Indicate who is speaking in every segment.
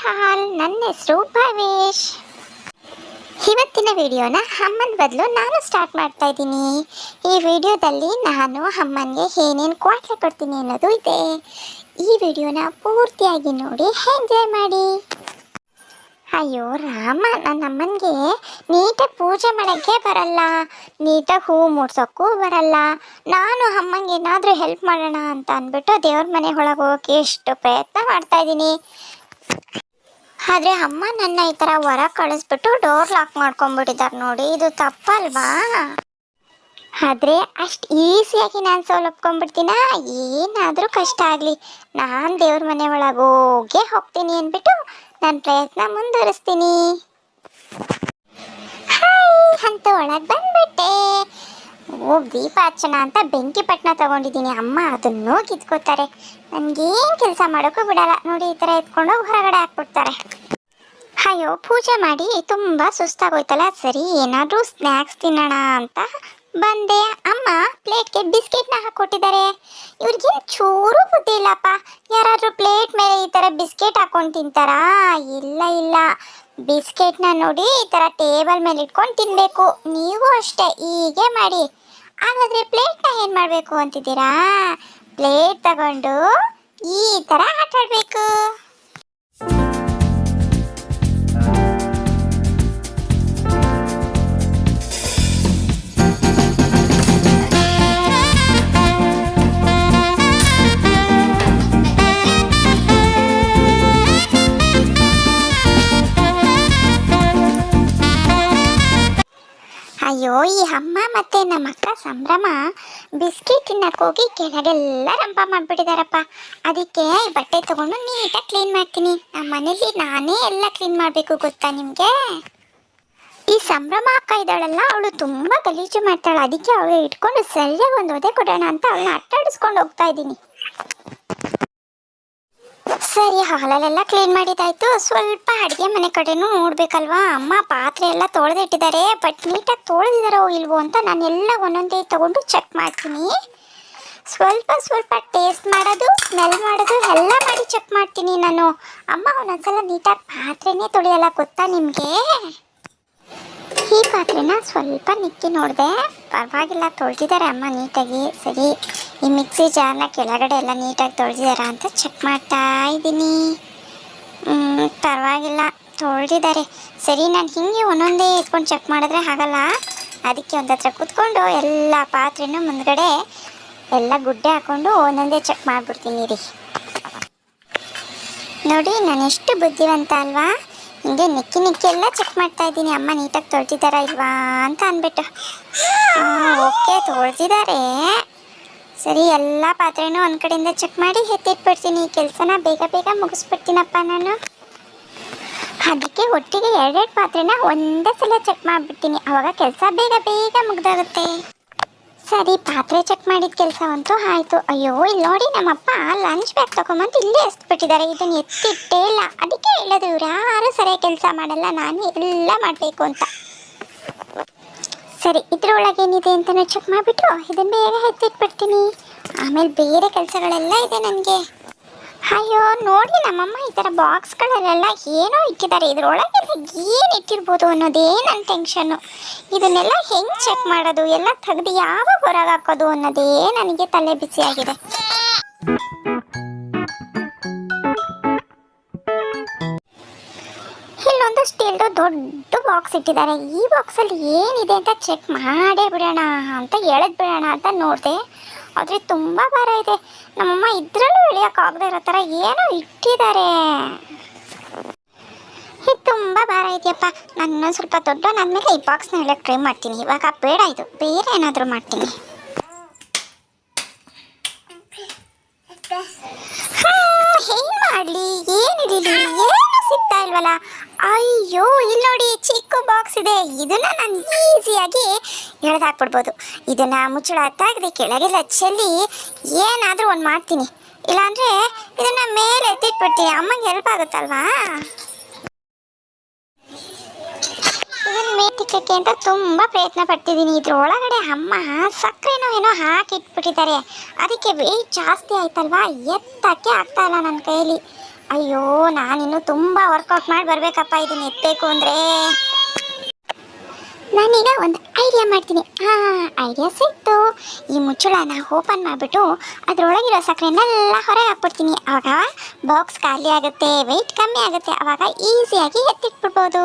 Speaker 1: ಹಾಲ್, ನನ್ನ ಹೆಸರು ಭಾವೇಶ್. ಇವತ್ತಿನ ವಿಡಿಯೋನ ಅಮ್ಮನ ಬದಲು ನಾನು ಸ್ಟಾರ್ಟ್ ಮಾಡ್ತಾ ಇದ್ದೀನಿ. ಈ ವಿಡಿಯೋದಲ್ಲಿ ನಾನು ಅಮ್ಮನಿಗೆ ಏನೇನು ಕ್ವಾಟ್ಲೆ ಕೊಡ್ತೀನಿ ಅನ್ನೋದು ಇದೆ. ಈ ವಿಡಿಯೋನ ಪೂರ್ತಿಯಾಗಿ ನೋಡಿ ಎಂಜಾಯ್ ಮಾಡಿ. ಅಯ್ಯೋ ರಾಮ ನನ್ನ ಅಮ್ಮನಿಗೆ ನೀಟಾಗಿ ಪೂಜೆ ಮಾಡೋಕ್ಕೆ ಬರಲ್ಲ. ನೀಟಾಗಿ ಹೂ ಮೂಡ್ಸೋಕ್ಕೂ ಬರಲ್ಲ. ನಾನು ಅಮ್ಮಂಗೆ ಏನಾದರೂ ಹೆಲ್ಪ್ ಮಾಡೋಣ ಅಂತ ಅಂದ್ಬಿಟ್ಟು ದೇವ್ರ ಮನೆ ಒಳಗೆ ಹೋಗೋಕ್ಕೆ ಎಷ್ಟು ಪ್ರಯತ್ನ ಮಾಡ್ತಾ ಇದ್ದೀನಿ. ಆದರೆ ಅಮ್ಮ ನನ್ನ ಈ ಥರ ಹೊರ ಕಳಿಸ್ಬಿಟ್ಟು ಡೋರ್ ಲಾಕ್ ಮಾಡ್ಕೊಂಡ್ಬಿಟ್ಟಿದ್ದಾರೆ ನೋಡಿ, ಇದು ತಪ್ಪಲ್ವಾ? ಆದರೆ ಅಷ್ಟು ಈಸಿಯಾಗಿ ನಾನು ಸೋಲೊಪ್ಕೊಂಡ್ಬಿಡ್ತೀನ ಏನಾದರೂ ಕಷ್ಟ ಆಗಲಿ. ನಾನು ದೇವ್ರ ಮನೆ ಒಳಗೆ ಹೋಗೇ ಹೋಗ್ತೀನಿ ಅಂದ್ಬಿಟ್ಟು ನನ್ನ ಪ್ರಯತ್ನ ಮುಂದುವರಿಸ್ತೀನಿ. ಅಂತ ಒಳಗೆ ಬಂದ್ಬಿಟ್ಟೆ. ಓ ದೀಪ ಅಂತ ಬೆಂಕಿ ಪಟ್ಟಣ ತಗೊಂಡಿದ್ದೀನಿ. ಅಮ್ಮ ಅದನ್ನು ಕಿತ್ಕೋತಾರೆ. ನನಗೇನು ಕೆಲಸ ಮಾಡೋಕ್ಕೂ ಬಿಡಲ್ಲ. ನೋಡಿ, ಈ ಥರ ಎತ್ಕೊಂಡು ಹೊರಗಡೆ ಹಾಕ್ಬಿಡ್ತಾರೆ. ಅಯ್ಯೋ, ಪೂಜೆ ಮಾಡಿ ತುಂಬ ಸುಸ್ತಾಗೋಯ್ತಲ್ಲ? ಸರಿ, ಏನಾದರೂ ಸ್ನ್ಯಾಕ್ಸ್ ತಿನ್ನೋಣ ಅಂತ ಬಂದೆ. ಅಮ್ಮ, ಪ್ಲೇಟ್ಗೆ ಬಿಸ್ಕೆಟ್ನ ಹಾಕ್ಕೊಟ್ಟಿದ್ದಾರೆ. ಇವ್ರಿಗೇನು ಚೂರು ಬುದ್ಧಿ ಇಲ್ಲಪ್ಪ. ಯಾರಾದರೂ ಪ್ಲೇಟ್ ಮೇಲೆ ಈ ಥರ ಬಿಸ್ಕೆಟ್ ಹಾಕೊಂಡು ತಿಂತಾರಾ? ಇಲ್ಲ ಇಲ್ಲ. ಬಿಸ್ಕೆಟ್ನ ನೋಡಿ ಈ ಥರ ಟೇಬಲ್ ಮೇಲೆ ಇಟ್ಕೊಂಡು ತಿನ್ನಬೇಕು ನೀವು ಅಷ್ಟೇ, ಹೀಗೆ ಮಾಡಿ. ಹಾಗಾದರೆ ಪ್ಲೇಟ್ನ ಏನು ಮಾಡಬೇಕು ಅಂತಿದ್ದೀರಾ? ಪ್ಲೇಟ್ ತಗೊಂಡು ಈ ಥರ ಆಟ ಮತ್ತೆ ನಮ್ಮ ಅಕ್ಕ ಸಂಭ್ರಮ ಬಿಸ್ಕೆಟ್ ತಿನ್ನಕ್ಕೆ ಹೋಗಿ ಕೆಳಗೆಲ್ಲ ರಂಪ ಮಾಡಿಬಿಟ್ಟಿದಾರಪ್ಪ. ಅದಕ್ಕೆ ಬಟ್ಟೆ ತಗೊಂಡು ನೀಟಾಗಿ ಕ್ಲೀನ್ ಮಾಡ್ತೀನಿ. ನಮ್ಮ ಮನೇಲಿ ನಾನೇ ಎಲ್ಲ ಕ್ಲೀನ್ ಮಾಡಬೇಕು ಗೊತ್ತಾ ನಿಮಗೆ? ಈ ಸಂಭ್ರಮ ಅಕ್ಕ ಇದ್ದಾಳಲ್ಲ, ಅವಳು ತುಂಬ ಗಲೀಜು ಮಾಡ್ತಾಳೆ. ಅದಕ್ಕೆ ಅವಳು ಇಟ್ಕೊಂಡು ಸರಿಯಾಗಿ ಒಂದು ಒದೆ ಕೊಡೋಣ ಅಂತ ಅವಳನ್ನ ಅಟ್ಟಾಡಿಸ್ಕೊಂಡು ಹೋಗ್ತಾ ಇದ್ದೀನಿ. ಸರಿ, ಹಾಲಲ್ಲೆಲ್ಲ ಕ್ಲೀನ್ ಮಾಡಿದಾಯ್ತು ಸ್ವಲ್ಪ ಅಡುಗೆ ಮನೆ ಕಡೆನೂ ನೋಡ್ಬೇಕಲ್ವಾ? ಅಮ್ಮ ಪಾತ್ರೆ ಎಲ್ಲ ತೊಳೆದಿಟ್ಟಿದ್ದಾರೆ. ಬಟ್ ನೀಟಾಗಿ ತೊಳೆದಿದ್ದಾರೋ ಇಲ್ವೋ ಅಂತ ನಾನು ಎಲ್ಲ ಒಂದೊಂದೇ ತಗೊಂಡು ಚೆಕ್ ಮಾಡ್ತೀನಿ. ಸ್ವಲ್ಪ ಸ್ವಲ್ಪ ಟೇಸ್ಟ್ ಮಾಡೋದು ಸ್ಮೆಲ್ ಮಾಡೋದು ಎಲ್ಲ ಮಾಡಿ ಚೆಕ್ ಮಾಡ್ತೀನಿ ನಾನು. ಅಮ್ಮ ಒಂದೊಂದ್ಸಲ ನೀಟಾಗಿ ಪಾತ್ರೆನೇ ತೊಳೆಯಲ್ಲ ಗೊತ್ತಾ ನಿಮಗೆ? ಈ ಪಾತ್ರೆನ ಸ್ವಲ್ಪ ನಿಕ್ಕಿ ನೋಡಿದೆ. ಪರವಾಗಿಲ್ಲ, ತೊಳೆದಿದ್ದಾರೆ ಅಮ್ಮ ನೀಟಾಗಿ ಸರಿ. ಈ ಮಿಕ್ಸಿ ಜಾರ್ನ ಕೆಳಗಡೆ ಎಲ್ಲ ನೀಟಾಗಿ ತೊಳೆದಿದ್ದಾರಾ ಅಂತ ಚೆಕ್ ಮಾಡ್ತಾ ಇದ್ದೀನಿ. ಪರವಾಗಿಲ್ಲ. ತೊಳೆದಿದ್ದಾರೆ. ಸರಿ, ನಾನು ಹಿಂಗೆ ಒಂದೊಂದೇ ಇಟ್ಕೊಂಡು ಚೆಕ್ ಮಾಡಿದ್ರೆ ಆಗಲ್ಲ. ಅದಕ್ಕೆ ಒಂದು ಹತ್ರ ಕೂತ್ಕೊಂಡು ಎಲ್ಲ ಪಾತ್ರೆನೂ ಮುಂದ್ಗಡೆ ಎಲ್ಲ ಗುಡ್ಡೆ ಹಾಕ್ಕೊಂಡು ಒಂದೊಂದೇ ಚೆಕ್ ಮಾಡಿಬಿಡ್ತೀನಿ ರೀ ನೋಡಿ, ನಾನು ಎಷ್ಟು ಬುದ್ಧಿವಂತ ಅಲ್ವಾ? ಹಿಂಗೆ ನೆಕ್ಕಿ ನೆಕ್ಕಿ ಎಲ್ಲ ಚೆಕ್ ಮಾಡ್ತಾ ಇದ್ದೀನಿ. ಅಮ್ಮ ನೀಟಾಗಿ ತೊಳೆದಿದ್ದಾರಾ ಇಲ್ವಾ ಅಂತ ಅಂದ್ಬಿಟ್ಟು. ಓಕೆ, ತೊಳ್ದಿದ್ದಾರೆ. ಸರಿ, ಎಲ್ಲ ಪಾತ್ರೆನೂ ಒಂದು ಕಡೆಯಿಂದ ಚೆಕ್ ಮಾಡಿ ಎತ್ತಿಟ್ಬಿಡ್ತೀನಿ ಈ ಕೆಲಸನ ಬೇಗ ಬೇಗ ಮುಗಿಸ್ಬಿಡ್ತೀನಪ್ಪ ನಾನು. ಅದಕ್ಕೆ ಒಟ್ಟಿಗೆ ಎರಡೆರಡು ಪಾತ್ರೆನ ಒಂದೇ ಸಲ ಚೆಕ್ ಮಾಡಿಬಿಡ್ತೀನಿ. ಅವಾಗ ಕೆಲಸ ಬೇಗ ಬೇಗ ಮುಗ್ದಾಗುತ್ತೆ. ಸರಿ, ಪಾತ್ರೆ ಚೆಕ್ ಮಾಡಿದ ಕೆಲಸ ಅಂತೂ ಆಯಿತು. ಅಯ್ಯೋ ಇಲ್ಲಿ ನೋಡಿ ನಮ್ಮಪ್ಪ ಲಂಚ್ ಬ್ಯಾಗ್ ತಗೊಂಬಂದು ಇಲ್ಲೇ ಎಸ್ಬಿಟ್ಟಿದ್ದಾರೆ. ಇದನ್ನು ಎತ್ತಿಟ್ಟೇ ಇಲ್ಲ. ಅದಕ್ಕೆ ಹೇಳೋದು ಇವ್ರು ಯಾರು ಸರಿಯಾಗಿ ಕೆಲಸ ಮಾಡಲ್ಲ, ನಾನು ಎಲ್ಲ ಮಾಡಬೇಕು ಅಂತ. ಸರಿ, ಇದ್ರೊಳಗೆ ಏನಿದೆ ನಾನು ಚೆಕ್ ಮಾಡಿಬಿಟ್ಟು ಇದನ್ನು ಬೇಗ ಎತ್ತಿಟ್ಬಿಡ್ತೀನಿ ಆಮೇಲೆ ಬೇರೆ ಕೆಲಸಗಳೆಲ್ಲ ಇದೆ ನನಗೆ. ಅಯ್ಯೋ, ನೋಡಿ ನಮ್ಮಮ್ಮ ಈ ಥರ ಬಾಕ್ಸ್ಗಳಲ್ಲೆಲ್ಲ ಏನೋ ಇಟ್ಟಿದ್ದಾರೆ ಇದರೊಳಗೆ ಏನು ಇಟ್ಟಿರ್ಬೋದು ಅನ್ನೋದೇ ನನ್ನ ಟೆನ್ಷನ್ನು ಇದನ್ನೆಲ್ಲ ಹೆಂಗೆ ಚೆಕ್ ಮಾಡೋದು? ಎಲ್ಲ ತೆಗೆದು ಯಾವಾಗ ಹೊರಗೆ ಹಾಕೋದು ಅನ್ನೋದೇ ನನಗೆ ತಲೆ ಬಿಸಿಯಾಗಿದೆ ಇಲ್ಲೊಂದು ಸ್ಟೀಲ್ದು ದೊಡ್ಡ ಬಾಕ್ಸ್ ಇಟ್ಟಿದ್ದಾರೆ. ಈ ಬಾಕ್ಸಲ್ಲಿ ಏನಿದೆ ಅಂತ ಚೆಕ್ ಮಾಡೇ ಬಿಡೋಣ ಅಂತ ಹೇಳದ್ ಬಿಡೋಣ ಅಂತ ನೋಡಿದೆ. ಆದರೆ ತುಂಬ ಭಾರ ಇದೆ. ನಮ್ಮಮ್ಮ ಇದ್ರಲ್ಲೂ ಇಳಿಯೋಕ್ಕಾಗದೆ ಇರೋ ಥರ ಏನೋ ಇಟ್ಟಿದ್ದಾರೆ. ಇದು ತುಂಬ ಭಾರ ಇದೆಯಪ್ಪ. ನಾನು ಸ್ವಲ್ಪ ದೊಡ್ಡವನಾದ್ಮೇಲೆ ಈ ಬಾಕ್ಸ್ನ ಇಳಿಯೋಕ್ಕೆ ಟ್ರೈ ಮಾಡ್ತೀನಿ. ಇವಾಗ ಬೇಡ ಇದು. ಬೇರೆ ಏನಾದರೂ ಮಾಡ್ತೀನಿ. ಏನು ಮಾಡಲಿ? ಏನಿರಲಿ? ಏನು ಸಿಗ್ತಾ ಇಲ್ವಲ್ಲ? ಅಯ್ಯೋ ಇಲ್ಲಿ ಚಿಕ್ಕ ಬಾಕ್ಸ್ ಇದೆ. ಇದನ್ನ ನಾನು ಈಸಿಯಾಗಿ ಎಳೆದು ಹಾಕ್ಬಿಡ್ಬೋದು. ಇದನ್ನ ಮುಚ್ಚಳ ಹತ್ತಾಗದೆ ಕೆಳಗೆಲ್ಲ ಚೆಲ್ಲಿ ಏನಾದರೂ ಒಂದು ಮಾಡ್ತೀನಿ. ಇಲ್ಲಾಂದರೆ ಇದನ್ನ ಮೇಲೆ ಎತ್ತಿಟ್ಬಿಡ್ತೀನಿ. ಅಮ್ಮಗೆ ಹೆಲ್ಪ್ ಆಗುತ್ತಲ್ವಾ? ಮೇಟಿಕಕ್ಕೆ ಅಂತ ತುಂಬ ಪ್ರಯತ್ನ ಪಡ್ತಿದ್ದೀನಿ. ಇದ್ರೊಳಗಡೆ ಅಮ್ಮ ಸಕ್ಕರೆನೋ ಏನೋ ಹಾಕಿಟ್ಬಿಟ್ಟಿದ್ದಾರೆ. ಅದಕ್ಕೆ ವೆಯ್ಟ್ ಜಾಸ್ತಿ ಆಯ್ತಲ್ವಾ? ಎತ್ತಕ್ಕೆ ಆಗ್ತಾ ಇಲ್ಲ ನನ್ನ ಕೈಯಲ್ಲಿ ಅಯ್ಯೋ, ನಾನಿನ್ನು ತುಂಬ ವರ್ಕೌಟ್ ಮಾಡಿ ಬರಬೇಕಪ್ಪ. ಇದನ್ನು ಎತ್ತಬೇಕು ಅಂದರೆ. ನಾನೀಗ ಒಂದು ಐಡಿಯಾ ಮಾಡ್ತೀನಿ. ಹಾಂ ಐಡಿಯಾ ಸಿಕ್ತು. ಈ ಮುಚ್ಚಳನ ಓಪನ್ ಮಾಡಿಬಿಟ್ಟು ಅದರೊಳಗಿರೋ ಸಕ್ಕರೆನೆಲ್ಲ ಹೊರಗೆ ಹಾಕ್ಬಿಡ್ತೀನಿ. ಆವಾಗ ಬಾಕ್ಸ್ ಖಾಲಿ ಆಗುತ್ತೆ ವೆಯ್ಟ್ ಕಮ್ಮಿ ಆಗುತ್ತೆ. ಆವಾಗ ಈಸಿಯಾಗಿ ಎತ್ತಿಟ್ಬಿಡ್ಬೋದು.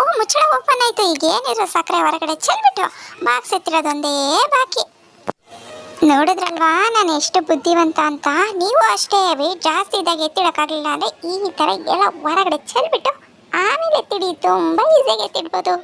Speaker 1: ಓ, ಮುಚ್ಚಳ ಓಪನ್ ಆಯಿತು. ಈಗ ಏನಿರೋ ಸಕ್ಕರೆ ಹೊರಗಡೆ ಚೆಲ್ಬಿಟ್ಟು ಬಾಕ್ಸ್ ಎತ್ತಿರೋದೊಂದೇ ಬಾಕಿ. ನೋಡಿದ್ರಲ್ವಾ, ನಾನು ಎಷ್ಟು ಬುದ್ಧಿವಂತ ಅಂತ? ನೀವು ಅಷ್ಟೇ ವೆಯ್ಟ್ ಜಾಸ್ತಿ ಇದ್ದಾಗ ಎತ್ತಿಡೋಕ್ಕಾಗಲಿಲ್ಲ ಅಂದರೆ ಈ ಥರ ಎಲ್ಲ ಹೊರಗಡೆ ಚೆಲ್ಬಿಟ್ಟು ಆಮೇಲೆ ಎತ್ತಿಡಿ. ತುಂಬ ಈಸಿಯಾಗಿ ಎತ್ತಿಡ್ಬೋದು.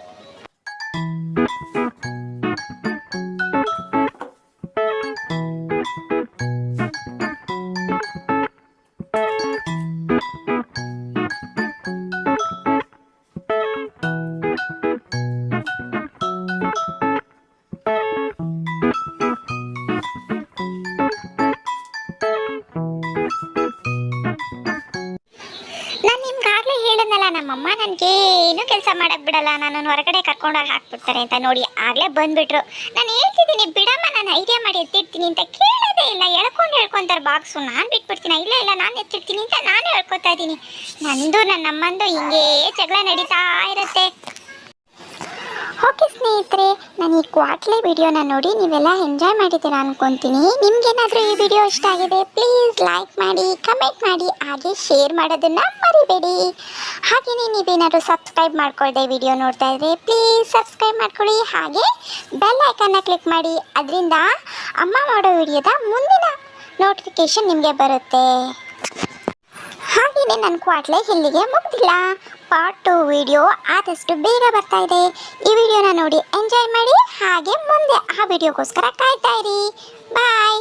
Speaker 1: ಮಾಡಕ್ ಬಿಡಲ್ಲ ನಾನು ಹೊರಗಡೆ ಕರ್ಕೊಂಡೋಗಿ ಹಾಕ್ಬಿಡ್ತಾರೆ ಅಂತ ನೋಡಿ ಆಗ್ಲೇ ಬಂದ್ಬಿಟ್ರು. ನಾನು ಹೇಳ್ತಿದ್ದೀನಿ, ಬಿಡಮ್ಮ, ನಾನು ಐಡಿಯಾ ಮಾಡಿ ಎತ್ತಿರ್ತೀನಿ ಅಂತ ಕೇಳೋದೇ ಇಲ್ಲ. ಎಳ್ಕೊಂಡು ಹೇಳ್ಕೊಂತಾರೆ ಬಾಕ್ಸು. ನಾನು ಬಿಟ್ಬಿಡ್ತೀನಿ? ಇಲ್ಲ ಇಲ್ಲ, ನಾನು ಎತ್ತಿಡ್ತೀನಿ ಅಂತ ನಾನು ಹೇಳ್ಕೊತಾ ಇದ್ದೀನಿ. ನಂದು, ನನ್ನ ಅಮ್ಮಂದು ಹಿಂಗೇ ಜಗಳ ನಡೀತಾ ಇರುತ್ತೆ. ಓಕೆ ಸ್ನೇಹಿತರೆ, ನಾನು ಈ ಕ್ವಾಟ್ಲಿ ವಿಡಿಯೋನ ನೋಡಿ ನೀವೆಲ್ಲ ಎಂಜಾಯ್ ಮಾಡಿದ್ದೀರಾ ಅನ್ಕೊಂತೀನಿ. ನಿಮ್ಗೇನಾದರೂ ಈ ವಿಡಿಯೋ ಇಷ್ಟ ಆಗಿದೆ ಪ್ಲೀಸ್ ಲೈಕ್ ಮಾಡಿ ಕಮೆಂಟ್ ಮಾಡಿ, ಹಾಗೆ ಶೇರ್ ಮಾಡೋದನ್ನು ಮರಿಬೇಡಿ. ಹಾಗೆಯೇ ನೀವೇನಾದರೂ ಸಬ್ಸ್ಕ್ರೈಬ್ ಮಾಡ್ಕೊಳ್ಳದೆ ವಿಡಿಯೋ ನೋಡ್ತಾ ಇದ್ರೆ ಪ್ಲೀಸ್ ಸಬ್ಸ್ಕ್ರೈಬ್ ಮಾಡ್ಕೊಳ್ಳಿ. ಹಾಗೆ ಬೆಲ್ ಐಕನ್ನ ಕ್ಲಿಕ್ ಮಾಡಿ, ಅದರಿಂದ ಅಮ್ಮ ಮಾಡೋ ವಿಡಿಯೋದ ಮುಂದಿನ ನೋಟಿಫಿಕೇಷನ್ ನಿಮಗೆ ಬರುತ್ತೆ. ಹಾಗೆಯೇ ನನ್ನ ಕ್ವಾಟ್ಲೆ ಇಲ್ಲಿಗೆ ಮುಗ್ದಿಲ್ಲ. ಪಾರ್ಟ್ ಟು ವಿಡಿಯೋ ಆದಷ್ಟು ಬೇಗ ಬರ್ತಾ ಇದೆ. ಈ ವಿಡಿಯೋನ ನೋಡಿ ಎಂಜಾಯ್ ಮಾಡಿ, ಹಾಗೆ ಮುಂದೆ ಆ ವಿಡಿಯೋಗೋಸ್ಕರ ಕಾಯ್ತಾ ಇರಿ. ಬಾಯ್